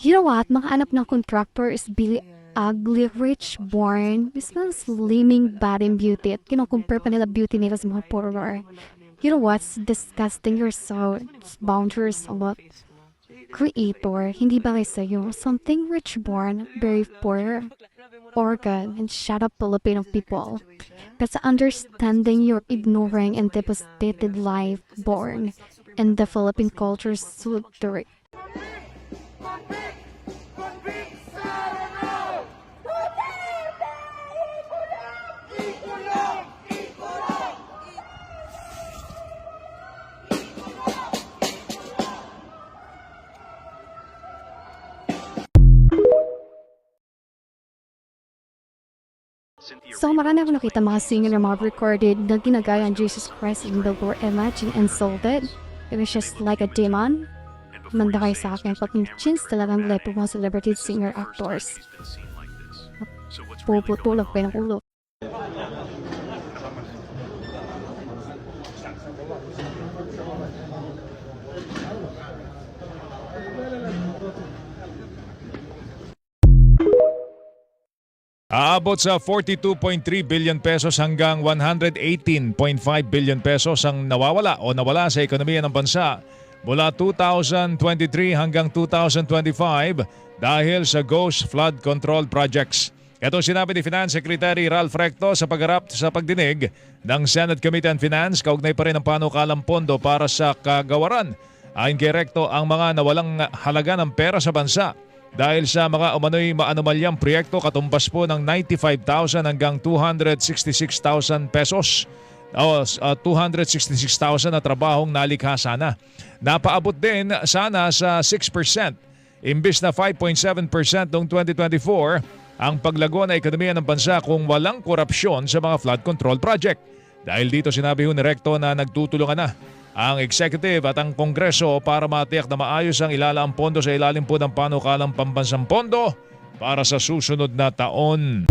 You know what? Makahanap ng contractor is Billy ugly, rich, born. Mismo slimming, bad in beauty. At pa nila beauty nila sa mga poorer. You know what's disgusting? You're so boundaries a lot. Creator, hindi bagay sa'yo. Something rich born, very poor. Organ and shut up Filipino people. Kasi understanding you're ignoring and devastated life born in the Philippine culture so So marami ako nakita mga singer na mga recorded na ginagaya ang Jesus Christ in the Lord Imagine insulted. It was just like a demon. Manda kayo sa akin pag chins talagang lepo mga celebrity singer actors. Puputulog pa ng ulo. Aabot sa 42.3 billion pesos hanggang 118.5 billion pesos ang nawawala o nawala sa ekonomiya ng bansa mula 2023 hanggang 2025 dahil sa ghost flood control projects. Ito sinabi ni Finance Secretary Ralph Recto sa pagharap sa pagdinig ng Senate Committee on Finance kaugnay pa rin ang panukalang pondo para sa kagawaran. Ayon kay Recto, ang mga nawalang halaga ng pera sa bansa dahil sa mga umano'y maanomalyang proyekto katumbas po ng 95,000 hanggang 266,000 pesos o uh, 266,000 na trabahong nalikha sana. Napaabot din sana sa 6%. Imbis na 5.7% noong 2024, ang paglago na ekonomiya ng bansa kung walang korupsyon sa mga flood control project. Dahil dito sinabi ho ni Recto na nagtutulungan na ang executive at ang kongreso para matiyak na maayos ang ilalaang pondo sa ilalim po ng panukalang pambansang pondo para sa susunod na taon.